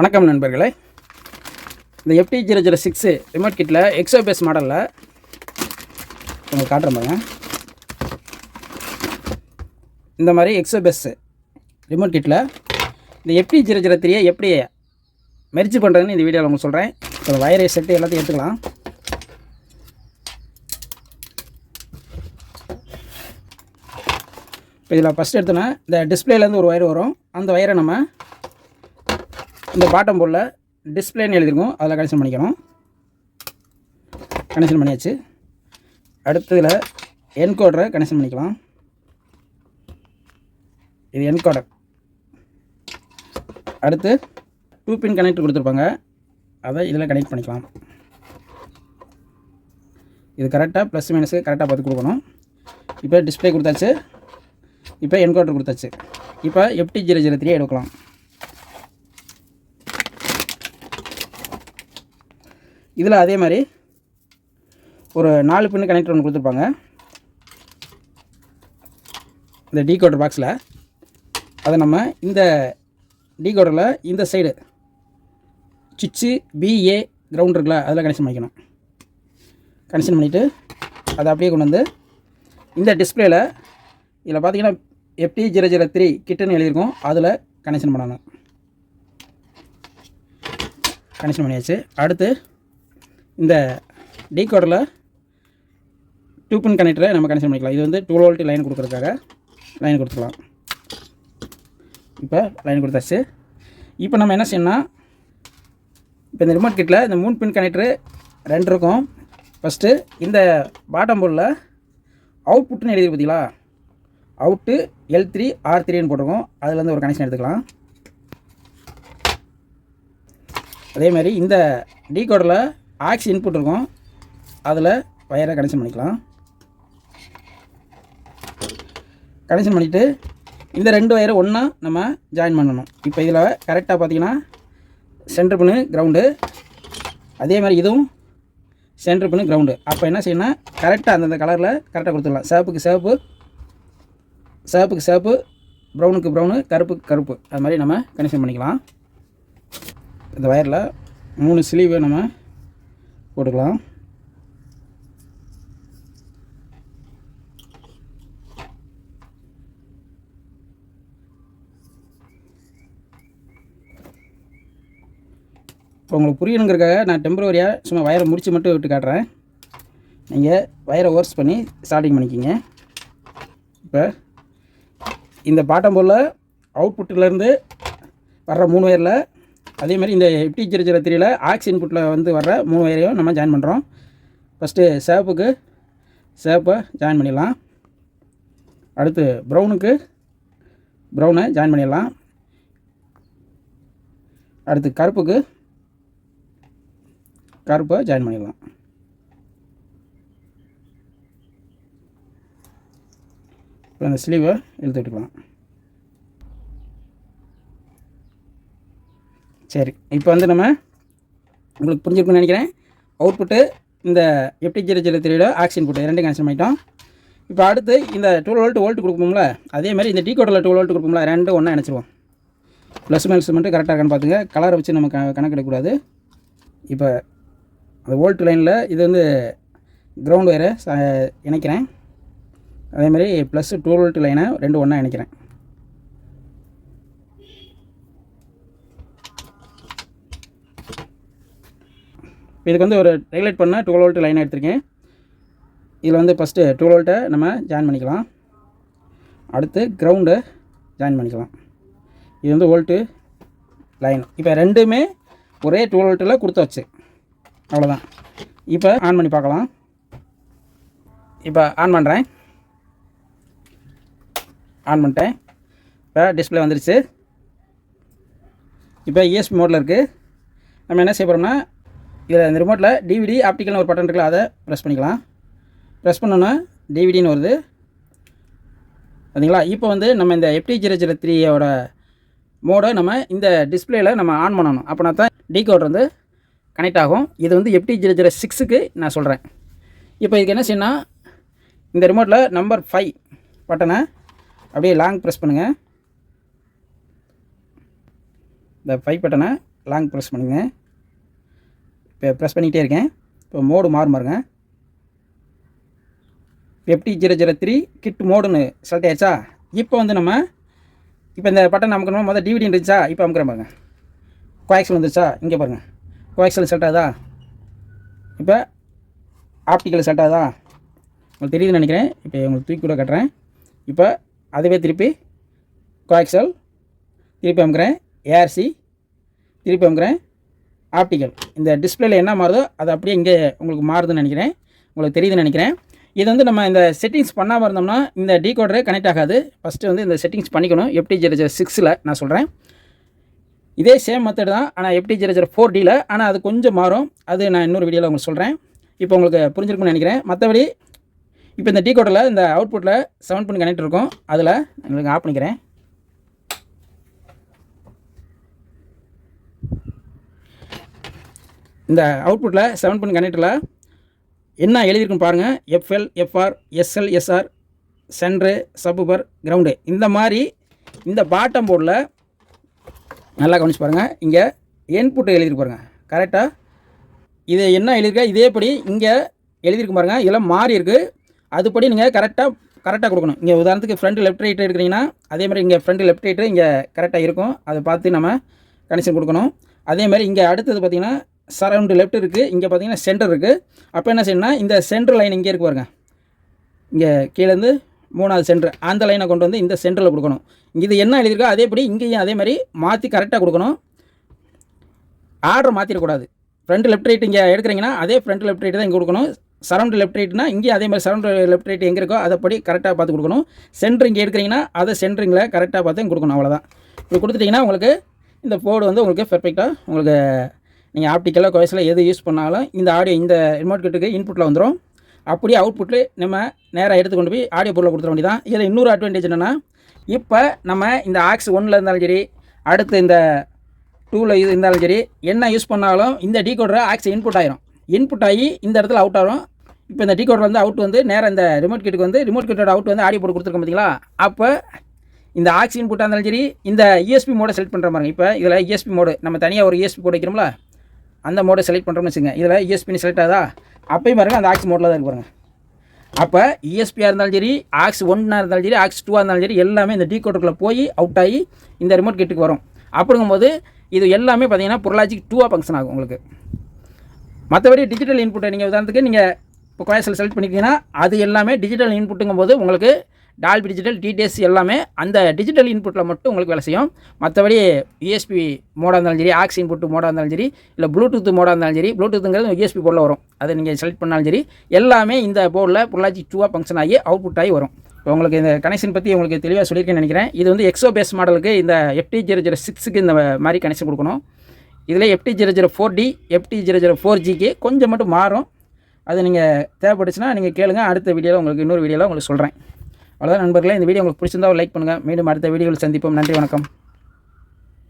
வணக்கம் நண்பர்களே. இந்த FT zero zero six remote கிட்டில் எக்ஸோ பேஸ் மாடலில் உங்களுக்கு காட்டுறேன் பாருங்க. இந்த மாதிரி எக்ஸோ பேஸ் ரிமோட் கிட்டில் இந்த எஃப்டி ஜீரோ ஜீரோ த்ரீயை எப்படி மெரிச்சு பண்ணுறதுன்னு இந்த வீடியோவில் உங்களுக்கு சொல்கிறேன் இப்போ வயரை செட்டு எல்லாத்தையும் எடுத்துக்கலாம். இப்போ இதில் ஃபஸ்ட் எடுத்தோன்னா இந்த டிஸ்பிளேலேருந்து ஒரு ஒயர் வரும். அந்த ஒயரை நம்ம இந்த பாட்டம் போர்டில் டிஸ்பிளேன்னு எழுதிருக்கோம். அதில் கனெக்ஷன் பண்ணிக்கிறோம் கனெக்ஷன் பண்ணியாச்சு. அடுத்ததில் என்கோடரை கனெக்ஷன் பண்ணிக்கலாம். இது என்கோடர் அடுத்து டூ பின் கனெக்ட் கொடுத்துருப்பாங்க. அதை இதில் கனெக்ட் பண்ணிக்கலாம். இது கரெக்டாக ப்ளஸ் மைனஸு கரெக்டாக பார்த்து கொடுக்கணும். இப்போ டிஸ்பிளே கொடுத்தாச்சு. இப்போ என்கோடர் கொடுத்தாச்சு. இப்போ எஃப்டி ஜீரோ ஜீரோ த்ரீ எடுக்கலாம். இதில் அதே மாதிரி ஒரு நாலு பின்னு கனெக்டர் ஒன்று கொடுத்துருப்பாங்க. இந்த டீகோடர் பாக்ஸில் அதை நம்ம இந்த டீகோடரில் இந்த சைடு சுவிட்சு பிஏ கிரவுண்ட் இருக்குல்ல அதில் கனெக்ஷன் பண்ணிக்கணும். கனெக்ஷன் பண்ணிவிட்டு அதை அப்படியே கொண்டு வந்து இந்த டிஸ்பிளேயில் இதில் பார்த்தீங்கன்னா எஃப்டி ஜீரோ ஜீரோ த்ரீ கிட்டுன்னு எழுதியிருக்கோம். அதில் கனெக்ஷன் பண்ணணும். கனெக்ஷன் பண்ணியாச்சு. அடுத்து இந்த டீகோடரில் டூ பின் கனெக்டரை நம்ம கனெக்ஷன் பண்ணிக்கலாம். இது வந்து டூ வோல்ட் லைன் கொடுக்குறதுக்காக லைன் கொடுத்துக்கலாம். இப்போ லைன் கொடுத்தாச்சு. இப்போ நம்ம என்ன செய்யணும்னா இப்போ இந்த ரிமோட் கிட்டில் இந்த மூணு பின் கனெக்டரு ரெண்டு இருக்கும். ஃபஸ்ட்டு இந்த பாட்டம் போர்டில் அவுட்புட்னு எழுதி பார்த்தீங்களா அவுட்டு எல் த்ரீ ஆர் த்ரீன்னு போட்டிருக்கோம். அதுலேருந்து ஒரு கனெக்ஷன் எடுத்துக்கலாம். அதே மாதிரி இந்த டீகோடரில் ஆக்ஸ் இன்புட் இருக்கும். அதில் வயரை கனெக்ஷன் பண்ணிக்கலாம். கனெக்ஷன் பண்ணிவிட்டு இந்த ரெண்டு வயரை ஒன்றா நம்ம ஜாயின் பண்ணணும். இப்போ இதில் கரெக்டாக பார்த்தீங்கன்னா சென்டர் பின்னு கிரவுண்டு அதே மாதிரி இதுவும் சென்டர் பின்னு கிரவுண்டு அப்போ என்ன செய்யணும்னா கரெக்டாக அந்தந்த கலரில் கரெக்டாக கொடுத்துடலாம். சேப்புக்கு சேப்பு சேப்புக்கு சேப்பு ப்ரௌனுக்கு ப்ரௌனு கருப்புக்கு கருப்பு. அது மாதிரி நம்ம கனெக்ஷன் பண்ணிக்கலாம். இந்த வயரில் மூணு ஸ்லீவை நம்ம போட்டுக்கலாம். இப்போ உங்களுக்கு புரியணுங்கிறக்காக நான் டெம்பரவரியாக சும்மா வயரை முடித்து மட்டும் விட்டு காட்டுறேன். நீங்கள் வயரை ஓர்ஸ் பண்ணி ஸ்டார்டிங் பண்ணிக்கிங்க. இப்போ இந்த பாட்டம் போல் அவுட்புட்டிலேருந்து வர்ற மூணு வயரில் அதே மாதிரி இந்த எப்டி ஜீரோ ஜீரோ த்ரீயில் ஆக்ஸ் இன்புட்டில் வந்து வர்ற மூணு வயரையும் நம்ம ஜாயின் பண்ணுறோம் ஃபஸ்ட்டு சேப்புக்கு சேப்பை ஜாயின் பண்ணிடலாம். அடுத்து ப்ரௌனுக்கு ப்ரௌனை ஜாயின் பண்ணிடலாம். அடுத்து கருப்புக்கு கருப்பை ஜாயின் பண்ணிடலாம். இப்போ அந்த ஸ்லீவை இழுத்து விட்டுக்கலாம். சரி இப்போ வந்து நம்ம உங்களுக்கு புரிஞ்சிருக்குன்னு நினைக்கிறேன். அவுட்புட்டு இந்த எப்டி ஜீரோ ஜீரோ த்ரீல ஆக்சின் புட்டு ரெண்டு கனெக்ஷன் பண்ணிட்டோம். இப்போ அடுத்து இந்த டூ வோல்ட் வோல்ட் கொடுப்போம்ல அதே மாதிரி இந்த டீ கோட்டில் டூ வோல்ட் கொடுப்போம்ல ரெண்டு ஒன்றா நினச்சிருவோம் ப்ளஸ் மைனஸ் மட்டும் கரெக்டாக இருக்கான்னு பார்த்துங்க கலரை வச்சு நம்ம க கணக்கெடுக்கக்கூடாது இப்போ அந்த வோல்ட் லைனில் இது வந்து கிரவுண்ட் ஒயரை ச இணைக்கிறேன். அதே மாதிரி ப்ளஸ் டூ வோல்ட் லைனை ரெண்டு ஒன்றா இணைக்கிறேன். இதுக்கு வந்து ஒரு ரெகுலேட் பண்ண டுவெல் வோல்ட் லைன் எடுத்திருக்கேன். இதில் வந்து ஃபஸ்ட்டு டுவெல் வோல்ட்டை நம்ம ஜாயின் பண்ணிக்கலாம். அடுத்து கிரவுண்டை ஜாயின் பண்ணிக்கலாம். இது வந்து வோல்ட்டு லைன் இப்போ ரெண்டுமே ஒரே டுவெல் வோல்ட்டில் கொடுத்து வச்சு அவ்வளோதான் இப்போ ஆன் பண்ணி பார்க்கலாம். இப்போ ஆன் பண்ணுறேன் ஆன் பண்ணிட்டேன். இப்போ டிஸ்பிளே வந்துருச்சு. இப்போ இஎஸ்பி மோடில் இருக்குது நம்ம என்ன செய்ய போகிறோம்னா இதில் இந்த ரிமோட்டில் டிவிடி ஆப்டிக்கல்னு ஒரு பட்டன் இருக்குல்ல அதை ப்ரெஸ் பண்ணிக்கலாம். ப்ரெஸ் பண்ணோன்னா டிவிடின்னு வருது. பார்த்தீங்களா இப்போ வந்து நம்ம இந்த எப்டி ஜீரோ ஜீரோ த்ரீயோட மோடை நம்ம இந்த டிஸ்பிளேயில் நம்ம ஆன் பண்ணணும். அப்படின்னா தான் டிகோட் வந்து கனெக்ட் ஆகும். இது வந்து எப்டி ஜீரோ ஜீரோ சிக்ஸுக்கு நான் சொல்கிறேன் இப்போ இதுக்கு என்ன செய்யணும் இந்த ரிமோட்டில் நம்பர் ஃபைவ் பட்டனை அப்படியே லாங் ப்ரெஸ் பண்ணுங்கள் இந்த ஃபைவ் பட்டனை லாங் ப்ரெஸ் பண்ணுங்க. ப்ரெஸ் பண்ணிக்கிட்டே இருக்கேன். இப்போ மோடு மாறும் பாருங்க. FT zero zero three kit மோடுன்னு select ஆயிடுச்சா? இப்போ வந்து நம்ம இப்போ இந்த பட்டன் அமுக்கணும்? முதல்ல டிவிடி இருந்துச்சா? இப்போ அமுக்கிறேன் பாருங்க. கோஆக்சல் வந்துருச்சா? இங்கே பாருங்கள் கோஆக்சல் செலக்ட் ஆகுதா? இப்போ ஆப்டிக்கல் செலக்ட் ஆகுதா? உங்களுக்கு தெரியுதுன்னு நினைக்கிறேன். இப்போ உங்களுக்கு தூக்கி கூட கட்டுறேன். இப்போ அதுவே திருப்பி கோஆக்சல் திருப்பி அமுக்கிறேன். ஏஆர்சி திருப்பி அமுக்கிறேன். ஆப்டிக்கல் இந்த டிஸ்பிளேல என்ன மாறுதோ அது அப்படியே இங்கே உங்களுக்கு மாறுதுன்னு நினைக்கிறேன். உங்களுக்கு தெரியுதுன்னு நினைக்கிறேன். இது வந்து நம்ம இந்த செட்டிங்ஸ் பண்ணாமல் இருந்தோம்னா இந்த டீகோடரே கனெக்ட் ஆகாது. ஃபஸ்ட்டு வந்து இந்த செட்டிங்ஸ் பண்ணிக்கணும். எப்டி ஜீரோ ஜீரோ சிக்ஸில் நான் சொல்கிறேன் இதே சேம் மெத்தட் தான். ஆனால் எப்டி ஜீரோ ஜீரோ ஃபோர் டியில் ஆனால் அது கொஞ்சம் மாறும். அது நான் இன்னொரு வீடியோவில் உங்களுக்கு சொல்கிறேன் இப்போ உங்களுக்கு புரிஞ்சிருக்கும்னு நினைக்கிறேன். மற்றபடி இப்போ இந்த டீகோடரில் இந்த அவுட்புட்டில் செவன் பண்ணி கனெக்ட் இருக்கும். அதில் உங்களுக்கு ஆஃப் பண்ணிக்கிறேன். இந்த அவுட்புட்டில் செவன் பண்ணி கனெக்டரில் என்ன எழுதியிருக்குன்னு பாருங்கள் FL FR SL SR centre subwoofer ground இந்த மாதிரி இந்த பாட்டம் போர்டில் நல்லா கவனிச்சு பாருங்கள் இங்கே இன்புட் எழுதியிருக்கு பாருங்கள் கரெக்டாக இது என்ன எழுதியிருக்கா? இதேபடி இங்கே எழுதியிருக்கு பாருங்கள் இதெல்லாம் மாறி இருக்குது அதுபடி நீங்கள் கரெக்டாக கரெக்டாக கொடுக்கணும். இங்கே உதாரணத்துக்கு ஃப்ரண்ட் லெஃப்ட் ரைட் எடுக்கிறீங்கன்னா அதே மாதிரி இங்கே ஃப்ரண்ட் லெஃப்ட் ரைட்டு இங்கே கரெக்டாக இருக்கும். அதை பார்த்து நம்ம கனெக்ஷன் கொடுக்கணும். அதே மாதிரி இங்கே அடுத்தது பார்த்திங்கன்னா சரவுண்டு லெஃப்ட் இருக்குது இங்கே பார்த்தீங்கன்னா சென்டர் இருக்குது அப்போ என்ன செய்யணும்னா இந்த சென்டர் லைன் இங்கே இருக்கு பாருங்க. இங்கே கீழேருந்து மூணாவது சென்டர் அந்த லைனை கொண்டு வந்து இந்த சென்டரில் கொடுக்கணும். இது என்ன எழுதியிருக்கோ அதேபடி இங்கேயும் அதே மாதிரி மாற்றி கரெக்டாக கொடுக்கணும். ஆர்டர் மாற்றிடக்கூடாது ஃப்ரண்ட் லெஃப்ட் ரைட் இங்கே எடுக்கிறீங்கன்னா அதே ஃப்ரண்ட் லெஃப்ட் ரைட் தான் இங்கே கொடுக்கணும். சரௌண்ட் லெஃப்ட் ரைட்னா இங்கே அதே மாதிரி சரௌண்ட் லெஃப்ட் ரைட் எங்கே இருக்கோ அதைப்படி கரெக்டாக பார்த்து கொடுக்கணும். சென்டர் இங்கே எடுக்கிறீங்கன்னா அதை சென்டரிங்கில் கரெக்டாக பார்த்து கொடுக்கணும் அவ்வளோதான் இப்படி கொடுத்துட்டிங்கன்னா உங்களுக்கு இந்த போர்டு வந்து உங்களுக்கு பெர்ஃபெக்டாக உங்களுக்கு நீங்கள் ஆப்டிக்கலாக கோயஸில் எது யூஸ் பண்ணாலும் இந்த ஆடியோ இந்த ரிமோட் கிட்டுக்கு இன்புட்டில் வந்துடும் அப்படியே அவுட்புட்டில் நம்ம நேராக எடுத்து கொண்டு போய் ஆடியோ பொருளை கொடுத்துட வேண்டியதான் இதில் இன்னொரு அட்வான்டேஜ் என்னென்னா இப்போ நம்ம இந்த ஆக்ஸ் ஒன்னில் இருந்தாலும் சரி அடுத்து இந்த டூவில் இது இருந்தாலும் சரி என்ன யூஸ் பண்ணாலும் இந்த டீகோடரை ஆக்ஸ் இன்புட் ஆகிரும் இன்புட் ஆகி இந்த இடத்துல அவுட் ஆகும். இப்போ இந்த டீகோடர் வந்து அவுட் வந்து நேராக இந்த ரிமோட் கிட்டுக்கு வந்து ரிமோட் கிட்டோட அவுட் வந்து ஆடியோ போட்டு கொடுத்துருக்கோம் பார்த்தீங்களா அப்போ இந்த ஆக்ஸ் இன்புட்டாக இருந்தாலும் சரி இந்த இஎஸ்பி மோடை செலக்ட் பண்ணுற மாதிரி இப்போ இதில் இஎஸ்பி மோடு நம்ம தனியாக ஒரு இஎஸ்பி போட்டு வைக்கிறோம்ல அந்த மோடை செலக்ட் பண்ணுறோம்னு வச்சுங்க இதில் இஎஸ்பின்னு செலக்ட் ஆகுதா? அப்பயும் பாருங்க அந்த ஆக்ஸ் மோடில் தான் இருக்கு பாருங்க. அப்போ இஎஸ்பியாக இருந்தாலும் சரி ஆக்ஸ் ஒன்னாக இருந்தாலும் சரி ஆக்ஸ் டூவாக இருந்தாலும் சரி எல்லாமே இந்த டீகோடருக்குள்ளே போய் அவுட் ஆகி இந்த ரிமோட் கிட்டுக்கு வரும். அப்படிங்கும்போது இது எல்லாமே பார்த்தீங்கன்னா பொருளாஜிக் டூவாக ஃபங்க்ஷன் ஆகும் உங்களுக்கு. மற்றபடி டிஜிட்டல் இன்புட்டை நீங்கள் உதாரணத்துக்கு நீங்கள் இப்போ கோயசல் செலக்ட் பண்ணிக்கிங்கன்னா அது எல்லாமே டிஜிட்டல் இன்புட்டுங்கும் போது உங்களுக்கு டால்பி டிஜிட்டல் டிடிஎஸ் எல்லாமே அந்த டிஜிட்டல் இன்புட்டில் மட்டும் உங்களுக்கு வேலை செய்யும். மற்றபடி யூஎஸ்பி மோடாக இருந்தாலும் சரி ஆக்ஸ் இன்புட் மோடாக இருந்தாலும் சரி இல்லை ப்ளூடூத் மோடாக இருந்தாலும் சரி ப்ளூடூத்துங்கிறது யூஎஸ்பி போர்டில் வரும். அதை நீங்கள் செலக்ட் பண்ணாலும் சரி எல்லாமே இந்த போர்டில் பொருளாச்சி டூவாக ஃபங்க்ஷன் ஆகி அவுட்புட் ஆகி வரும். இப்போ உங்களுக்கு இந்த கனெக்ஷன் பற்றி உங்களுக்கு தெளிவாக சொல்லியிருக்கேன்னு நினைக்கிறேன். இது வந்து எக்ஸோ பேஸ் மாடலுக்கு இந்த எஃப்டி ஜீரோ ஜீரோ சிக்ஸுக்கு இந்த மாதிரி கனெக்ஷன் கொடுக்கணும். இதில் FT zero zero four D FT zero zero four ஜிக்கு கொஞ்சம் மட்டும் மாறும். அது நீங்கள் தேவைப்பட்டுச்சுன்னா நீங்கள் கேளுங்க. அடுத்த வீடியோவில் உங்களுக்கு இன்னொரு வீடியோவில் உங்களுக்கு சொல்கிறேன் அவ்வளோதான் நண்பர்களே. இந்த வீடியோ உங்களுக்கு பிடிச்சிருந்தா லைக் பண்ணுங்கள் மீண்டும் அடுத்த வீடியோவில் சந்திப்போம். நன்றி வணக்கம்.